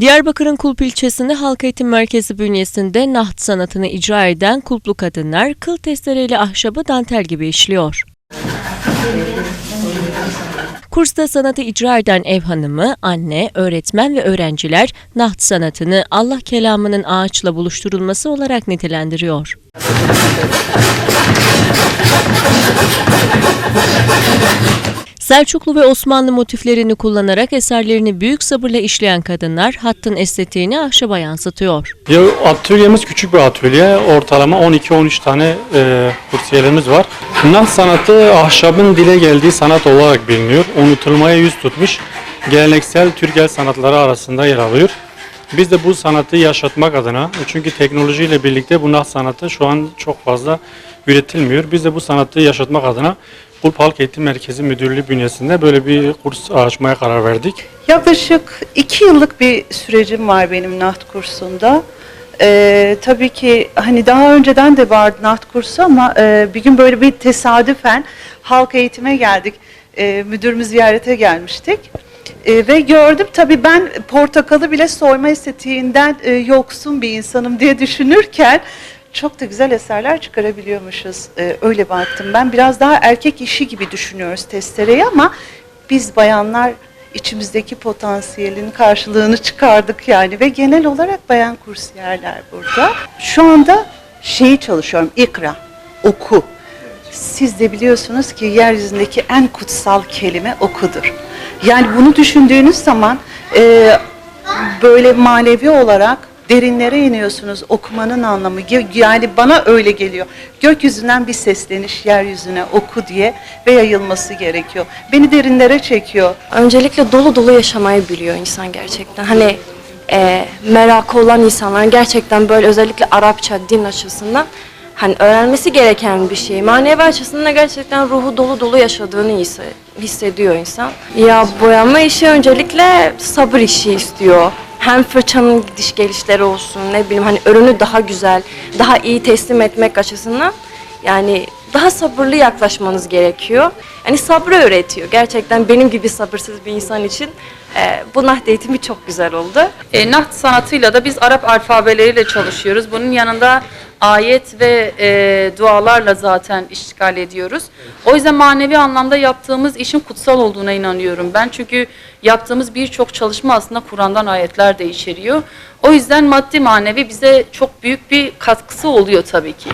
Diyarbakır'ın Kulp ilçesinde Halk Eğitim Merkezi bünyesinde naht sanatını icra eden kulplu kadınlar kıl testereyle ahşabı dantel gibi işliyor. Kursta sanatı icra eden ev hanımı, anne, öğretmen ve öğrenciler naht sanatını Allah kelamının ağaçla buluşturulması olarak nitelendiriyor. Selçuklu ve Osmanlı motiflerini kullanarak eserlerini büyük sabırla işleyen kadınlar hattın estetiğini ahşaba yansıtıyor. Ya atölyemiz küçük bir atölye. Ortalama 12-13 tane e, kursiyerimiz var. Naht sanatı ahşabın dile geldiği sanat olarak biliniyor. Unutulmaya yüz tutmuş. Geleneksel Türk el sanatları arasında yer alıyor. Biz de bu sanatı yaşatmak adına, çünkü teknolojiyle birlikte bu naht sanatı şu an çok fazla üretilmiyor. Biz de bu sanatı yaşatmak adına Kulp Halk Eğitim Merkezi Müdürlüğü bünyesinde böyle bir kurs açmaya karar verdik. Yaklaşık iki yıllık bir sürecim var benim naht kursunda. Ee, tabii ki hani daha önceden de vardı naht kursu ama e, bir gün böyle bir tesadüfen halk eğitime geldik. Ee, müdürümü ziyarete gelmiştik. Ee, ve gördüm tabii ben portakalı bile soyma estetiğinden e, yoksun bir insanım diye düşünürken çok da güzel eserler çıkarabiliyormuşuz. Ee, öyle baktım ben. Biraz daha erkek işi gibi düşünüyoruz testereyi ama biz bayanlar içimizdeki potansiyelin karşılığını çıkardık yani ve genel olarak bayan kursiyerler burada. Şu anda şeyi çalışıyorum, ikra, oku. Siz de biliyorsunuz ki yeryüzündeki en kutsal kelime okudur. Yani bunu düşündüğünüz zaman e, böyle manevi olarak derinlere iniyorsunuz okumanın anlamı. Yani bana öyle geliyor. Gökyüzünden bir sesleniş yeryüzüne oku diye ve yayılması gerekiyor. Beni derinlere çekiyor. Öncelikle dolu dolu yaşamayı biliyor insan gerçekten. Hani e, merakı olan insanların gerçekten böyle özellikle Arapça din açısından hani öğrenmesi gereken bir şey. Manevi açısından gerçekten ruhu dolu dolu yaşadığını hisse- hissediyor insan. Ya boyama işi öncelikle sabır işi istiyor. Hem fırçanın gidiş gelişleri olsun ne bileyim hani ürünü daha güzel, daha iyi teslim etmek açısından yani daha sabırlı yaklaşmanız gerekiyor. Yani sabrı öğretiyor. Gerçekten benim gibi sabırsız bir insan için e, bu naht eğitimi çok güzel oldu. E, naht sanatıyla da biz Arap alfabeleriyle çalışıyoruz. Bunun yanında ayet ve e, dualarla zaten işgal ediyoruz. O yüzden manevi anlamda yaptığımız işin kutsal olduğuna inanıyorum ben. Çünkü yaptığımız birçok çalışma aslında Kur'an'dan ayetler de içeriyor. O yüzden maddi manevi bize çok büyük bir katkısı oluyor tabii ki.